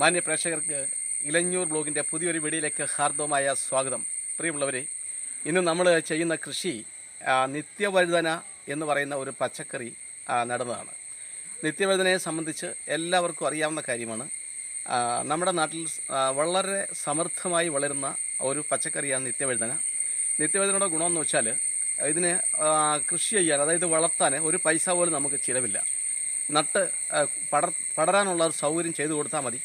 മാന്യ പ്രേക്ഷകർക്ക് ഇലഞ്ഞൂർ ബ്ലോഗിന്റെ പുതിയൊരു വീഡിയോയിലേക്ക് ഹാർദവമായ സ്വാഗതം. പ്രിയമുള്ളവരെ ഇന്ന് നമ്മൾ ചെയ്യുന്ന കൃഷി നിത്യവഴുതന എന്ന് പറയുന്ന ഒരു പച്ചക്കറി നടുന്നതാണ്. നിത്യവഴുതനയെ സംബന്ധിച്ച് എല്ലാവർക്കും അറിയാവുന്ന കാര്യമാണ്. നമ്മുടെ നാട്ടിൽ വളരെ സമൃദ്ധമായി വളരുന്ന ഒരു പച്ചക്കറിയാണ് നിത്യവഴുതന. നിത്യവഴുതനയുടെ ഗുണമെന്ന് വെച്ചാൽ ഇതിന് കൃഷി ചെയ്യാൻ അതായത് വളർത്താൻ ഒരു പൈസ പോലും നമുക്ക് ചിലവില്ല. നട്ട് പടർ പടരാനുള്ള ഒരു സൗകര്യം ചെയ്തു കൊടുത്താൽ മതി.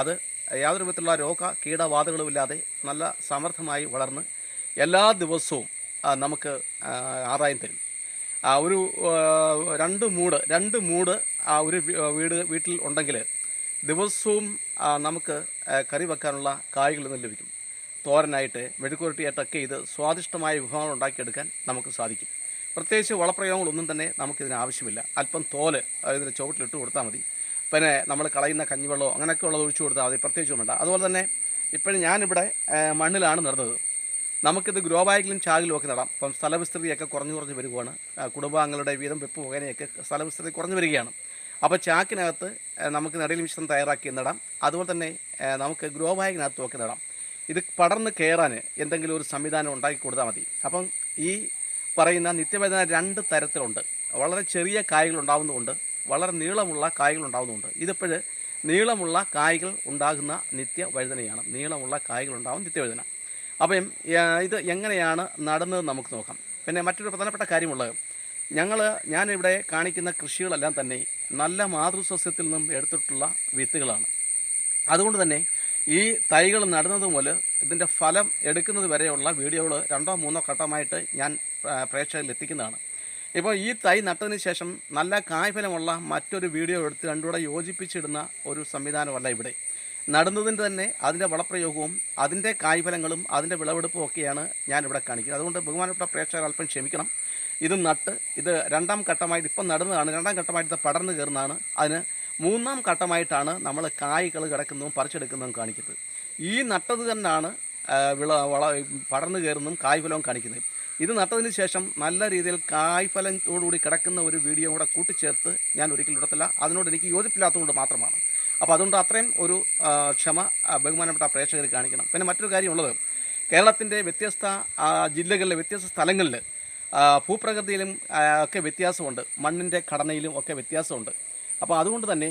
അത് യാതൊരു വിധത്തിലുള്ള രോഗ കീടബാധകളുമില്ലാതെ നല്ല സമർത്ഥമായി വളർന്ന് എല്ലാ ദിവസവും നമുക്ക് ആദായം തരും. ഒരു രണ്ട് മൂട് രണ്ട് മൂട് ഒരു വീട് വീട്ടിൽ ഉണ്ടെങ്കിൽ ദിവസവും നമുക്ക് കറി വെക്കാനുള്ള കായ്കൾ നിന്ന് ലഭിക്കും. തോരനായിട്ട് മെഴുക്കുരട്ടിയായിട്ടൊക്കെ ഇത് സ്വാദിഷ്ടമായ വിഭവങ്ങൾ ഉണ്ടാക്കിയെടുക്കാൻ നമുക്ക് സാധിക്കും. പ്രത്യേകിച്ച് വളപ്രയോഗങ്ങളൊന്നും തന്നെ നമുക്കിതിന് ആവശ്യമില്ല. അല്പം തോൽ ഇതിന് ചുവട്ടിലിട്ട് കൊടുത്താൽ മതി. പിന്നെ നമ്മൾ കളയുന്ന കഞ്ഞിവെള്ളമോ അങ്ങനെയൊക്കെ ഉള്ളത് ഒഴിച്ചു കൊടുത്താൽ മതി പ്രത്യേകിച്ചും വേണ്ട. അതുപോലെ തന്നെ ഇപ്പോഴും ഞാനിവിടെ മണ്ണിലാണ് നടന്നത്. നമുക്കിത് ഗ്രോ ബാഗിലും ചാകിലും ഒക്കെ നടാം. ഇപ്പം സ്ഥലവിസ്തൃതിയൊക്കെ കുറഞ്ഞു കുറഞ്ഞ് വരികയാണ് കുടുംബാംഗങ്ങളുടെ വീതം വെപ്പ് മുഖേനയൊക്കെ സ്ഥലവിസ്തൃതി കുറഞ്ഞു വരികയാണ്. അപ്പോൾ ചാക്കിനകത്ത് നമുക്ക് നടയിൽ മിശ്രം തയ്യാറാക്കി നടാം. അതുപോലെ തന്നെ നമുക്ക് ഗ്രോ ബാഗിനകത്തും ഒക്കെ നടാം. ഇത് പടർന്ന് കയറാൻ എന്തെങ്കിലും ഒരു സംവിധാനം ഉണ്ടാക്കി കൊടുത്താൽ മതി. അപ്പം ഈ പറയുന്ന നിത്യവേദന രണ്ട് തരത്തിലുണ്ട്. വളരെ ചെറിയ കായ്കൾ ഉണ്ടാകുന്നതുകൊണ്ട് വളരെ നീളമുള്ള കായ്കൾ ഉണ്ടാകുന്നുണ്ട് ഇതിപ്പോഴ് നീളമുള്ള കായ്കൾ ഉണ്ടാകുന്ന നിത്യവഴുതനയാണ്. നീളമുള്ള കായ്കൾ ഉണ്ടാകും നിത്യവഴുതന. അപ്പം ഇത് എങ്ങനെയാണ് നടന്നത് നമുക്ക് നോക്കാം. പിന്നെ മറ്റൊരു പ്രധാനപ്പെട്ട കാര്യമുള്ളത്. ഞങ്ങൾ ഞാനിവിടെ കാണിക്കുന്ന കൃഷികളെല്ലാം തന്നെ നല്ല മാതൃസസ്യത്തിൽ നിന്നും എടുത്തിട്ടുള്ള വിത്തുകളാണ്. അതുകൊണ്ട് തന്നെ ഈ തൈകൾ നടുന്നത് മുതൽ ഇതിന്റെ ഫലം എടുക്കുന്നത് വരെയുള്ള വീഡിയോകൾ രണ്ടോ മൂന്നോ ഘട്ടമായിട്ട് ഞാൻ പ്രേക്ഷകരിൽ എത്തിക്കുന്നതാണ് ഇപ്പോൾ ഈ തൈ നട്ടതിന് ശേഷം നല്ല കായ്ഫലമുള്ള മറ്റൊരു വീഡിയോ എടുത്ത് രണ്ടുകൂടെ യോജിപ്പിച്ചിടുന്ന ഒരു സംവിധാനമല്ല ഇവിടെ. നടുന്നതിന് തന്നെ അതിന്റെ വളപ്രയോഗവും അതിന്റെ കായ്ഫലങ്ങളും അതിന്റെ വിളവെടുപ്പും ഒക്കെയാണ് ഞാനിവിടെ കാണിക്കുന്നത്. അതുകൊണ്ട് ബഹുമാനപ്പെട്ട പ്രേക്ഷകർ അല്പം ക്ഷമിക്കണം. ഇത് നട്ട് ഇത് രണ്ടാം ഘട്ടമായിട്ട് ഇപ്പം നടുന്നതാണ്. രണ്ടാം ഘട്ടമായിട്ട് പടർന്നു കയറുന്നതാണ്. അതിന് മൂന്നാം ഘട്ടമായിട്ടാണ് നമ്മൾ കായ്കൾ കിടക്കുന്നതും പറിച്ചെടുക്കുന്നതും കാണിക്കുന്നത്. ഈ നട്ടത് തന്നെയാണ് വിള വള പടർന്നു കയറുന്നതും കായ്ഫലവും കാണിക്കുന്നത്. ഇത് നട്ടതിന് ശേഷം നല്ല രീതിയിൽ കായ്ഫലത്തോടുകൂടി കിടക്കുന്ന ഒരു വീഡിയോ കൂടെ കൂട്ടിച്ചേർത്ത് ഞാൻ ഒരിക്കലും ഇടത്തില്ല. അതിനോട് എനിക്ക് യോജിപ്പില്ലാത്തതുകൊണ്ട് മാത്രമാണ്. അപ്പോൾ അതുകൊണ്ട് അത്രയും ഒരു ക്ഷമ ബഹുമാനപ്പെട്ട പ്രേക്ഷകർ കാണിക്കണം. പിന്നെ മറ്റൊരു കാര്യമുള്ളത് കേരളത്തിന്റെ വ്യത്യസ്ത ജില്ലകളിലെ വ്യത്യസ്ത സ്ഥലങ്ങളിൽ ഭൂപ്രകൃതിയിലും ഒക്കെ വ്യത്യാസമുണ്ട്. മണ്ണിന്റെ ഘടനയിലും ഒക്കെ വ്യത്യാസമുണ്ട്. അപ്പോൾ അതുകൊണ്ട് തന്നെ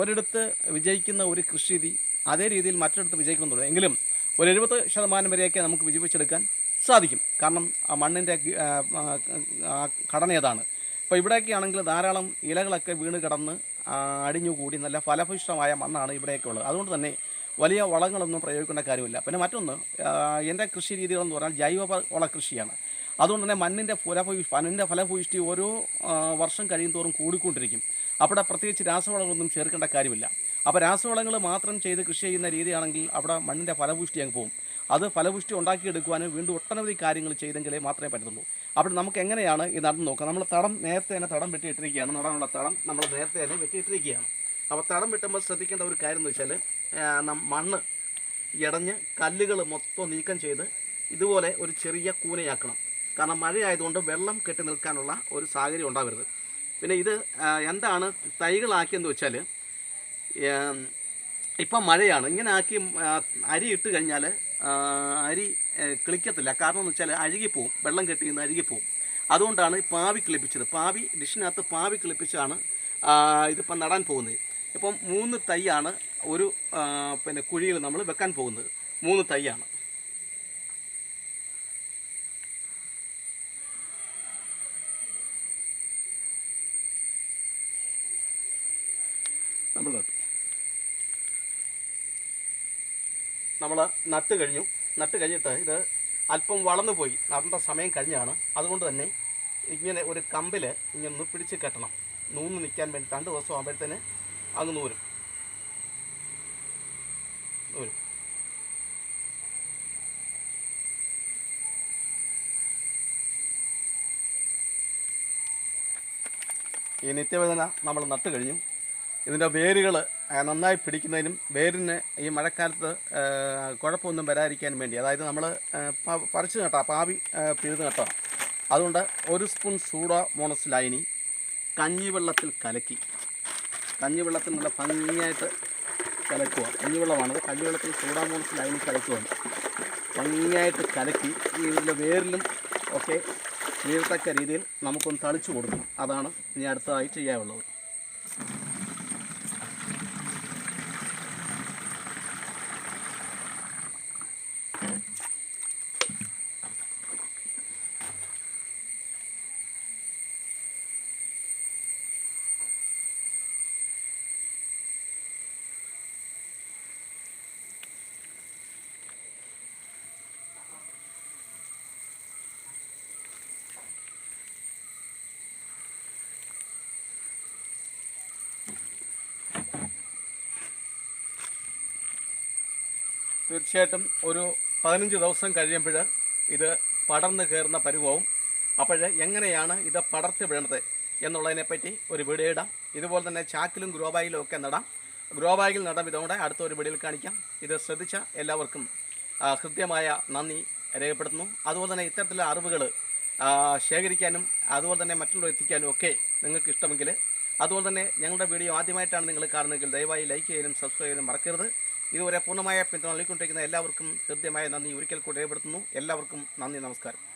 ഒരിടത്ത് വിജയിക്കുന്ന ഒരു കൃഷി രീതി അതേ രീതിയിൽ മറ്റൊരിടത്ത് വിജയിക്കുന്നുണ്ട്. എങ്കിലും ഒരു എഴുപത് ശതമാനം വരെയൊക്കെ നമുക്ക് വിജയിപ്പിച്ചെടുക്കാൻ സാധിക്കും. കാരണം ആ മണ്ണിന്റെ ഘടന ഏതാണ്? ഇപ്പോൾ ഇവിടെയൊക്കെ ആണെങ്കിൽ ധാരാളം ഇലകളൊക്കെ വീണ് കിടന്ന് അടിഞ്ഞുകൂടി നല്ല ഫലഭൂഷ്ടമായ മണ്ണാണ് ഇവിടെയൊക്കെ ഉള്ളത്. അതുകൊണ്ട് തന്നെ വലിയ വളങ്ങളൊന്നും പ്രയോഗിക്കേണ്ട കാര്യമില്ല. പിന്നെ മറ്റൊന്ന് എന്റെ കൃഷി രീതികളെന്ന് പറഞ്ഞാൽ ജൈവ വള കൃഷിയാണ്. അതുകൊണ്ട് തന്നെ മണ്ണിന്റെ ഫലഭൂഷ് മണ്ണിന്റെ ഫലഭൂഷ്ടി ഓരോ വർഷം കഴിയും തോറും കൂടിക്കൊണ്ടിരിക്കും. അവിടെ പ്രത്യേകിച്ച് രാസവളങ്ങളൊന്നും ചേർക്കേണ്ട കാര്യമില്ല. അപ്പോൾ രാസവളങ്ങൾ മാത്രം ചെയ്ത് കൃഷി ചെയ്യുന്ന രീതിയാണെങ്കിൽ അവിടെ മണ്ണിന്റെ ഫലഭൂഷ്ടി അങ്ങ് പോകും. അത് ഫലപുഷ്ടി ഉണ്ടാക്കിയെടുക്കുവാനും വീണ്ടും ഒട്ടനവധി കാര്യങ്ങൾ ചെയ്തെങ്കിലേ മാത്രമേ പറ്റത്തുള്ളൂ. അപ്പോൾ നമുക്ക് എങ്ങനെയാണ് ഇത് നടന്ന് നോക്കുക? നമ്മൾ തടം നേരത്തെ തന്നെ തടം വെട്ടിയിട്ടിരിക്കുകയാണ്. നടാനുള്ള തടം നമ്മൾ നേരത്തെ തന്നെ വെട്ടിയിട്ടിരിക്കുകയാണ്. അപ്പോൾ തടം വെട്ടുമ്പോൾ ശ്രദ്ധിക്കേണ്ട ഒരു കാര്യം എന്ന് വെച്ചാൽ മണ്ണ് ഇടഞ്ഞ് കല്ലുകൾ മൊത്തം നീക്കം ചെയ്ത് ഇതുപോലെ ഒരു ചെറിയ കൂനയാക്കണം. കാരണം മഴയായതുകൊണ്ട് വെള്ളം കെട്ടി നിൽക്കാനുള്ള ഒരു സാഹചര്യം ഉണ്ടാവരുത്. പിന്നെ ഇത് എന്താണ് തൈകളാക്കിയെന്ന് വെച്ചാൽ ഇപ്പം മഴയാണ്. ഇങ്ങനെ ആക്കി അരി ഇട്ട് കഴിഞ്ഞാൽ അരി കിളിക്കത്തില്ല. കാരണം എന്ന് വെച്ചാൽ അഴുകിപ്പോവും വെള്ളം കെട്ടി നിന്ന് അഴുകിപ്പോവും അതുകൊണ്ടാണ് പാവി കിളിപ്പിച്ചത്. പാവി ഡിഷിനകത്ത് പാവി കിളിപ്പിച്ചാണ് ഇതിപ്പം നടാൻ പോകുന്നത്. ഇപ്പം മൂന്ന് തൈയാണ് ഒരു പിന്നെ കുഴിയിൽ നമ്മൾ വെക്കാൻ പോകുന്നത്. മൂന്ന് തൈയാണ്. നമ്മൾ നട്ടു നമ്മൾ നട്ട് കഴിഞ്ഞു. നട്ട് കഴിഞ്ഞിട്ട് ഇത് അല്പം വളർന്നു പോയി. നടന്ന സമയം കഴിഞ്ഞാണ്. അതുകൊണ്ട് തന്നെ ഇങ്ങനെ ഒരു കമ്പിൽ ഇങ്ങനെ ഒന്ന് പിടിച്ച് കെട്ടണം. നൂന്ന് നിൽക്കാൻ വേണ്ടി രണ്ട് ദിവസം ആകുമ്പോഴത്തേന് അങ്ങ് നൂരും. നൂരും. ഈ നിത്യവേദന നമ്മൾ നട്ട് കഴിഞ്ഞു. ഇതിന്റെ വേരുകൾ നന്നായി പിടിക്കുന്നതിനും വേരിന് ഈ മഴക്കാലത്ത് കുഴപ്പമൊന്നും വരാതിരിക്കാനും വേണ്ടി. അതായത് നമ്മൾ പറിച്ചു നട്ടാ പാവി പിഴുത് നട്ടതാണ് അതുകൊണ്ട് ഒരു സ്പൂൺ സൂഡോ മോണസ് ലൈനി കഞ്ഞിവെള്ളത്തിൽ കലക്കി. കഞ്ഞിവെള്ളത്തിൽ നല്ല ഭംഗിയായിട്ട് കലക്കുക. കഞ്ഞിവെള്ളമാണത് കഞ്ഞിവെള്ളത്തിൽ സൂഡോ മോണസ് ലൈനി കലക്കുകയാണ് ഭംഗിയായിട്ട് കലക്കി ഈ ഇതിന്റെ വേരിലും ഒക്കെ വീഴത്തക്ക രീതിയിൽ നമുക്കൊന്ന് തളിച്ചു കൊടുക്കും അതാണ് ഇനി അടുത്തതായി ചെയ്യാനുള്ളത്. തീർച്ചയായിട്ടും ഒരു പതിനഞ്ച് ദിവസം കഴിയുമ്പോൾ ഇത് പടർന്നു കയറുന്ന പരുവവും അപ്പോൾ എങ്ങനെയാണ് ഇത് പടർത്തി വിടണത് എന്നുള്ളതിനെപ്പറ്റി ഒരു വീഡിയോ ഇടാം. ഇതുപോലെ തന്നെ ചാക്കിലും ഗ്രോ ബാഗിലും ഒക്കെ നടാം. ഗ്രോ ബാഗിൽ നടാം. അടുത്ത ഒരു വീഡിയോയിൽ കാണിക്കാം. ഇത് ശ്രദ്ധിച്ച എല്ലാവർക്കും ഹൃദ്യമായ നന്ദി രേഖപ്പെടുത്തുന്നു. അതുപോലെ തന്നെ ഇത്തരത്തിലുള്ള അറിവുകൾ ശേഖരിക്കാനും അതുപോലെ തന്നെ മറ്റുള്ളവർ എത്തിക്കാനും ഒക്കെ നിങ്ങൾക്ക് ഇഷ്ടമെങ്കിൽ അതുപോലെ തന്നെ ഞങ്ങളുടെ വീഡിയോ ആദ്യമായിട്ടാണ് നിങ്ങൾ കാണുന്നതെങ്കിൽ ദയവായി ലൈക്ക് ചെയ്യാനും സബ്സ്ക്രൈബ് ചെയ്യാനും മറക്കരുത്. ഇതുവരെ പൂർണമായ പിന്തുണ നൽകിക്കൊണ്ടിരിക്കുന്ന എല്ലാവർക്കും ഹൃദ്യമായ നന്ദി. ഒരിക്കൽ കൂടി രേഖപ്പെടുത്തുന്നു. എല്ലാവർക്കും നന്ദി നമസ്കാരം.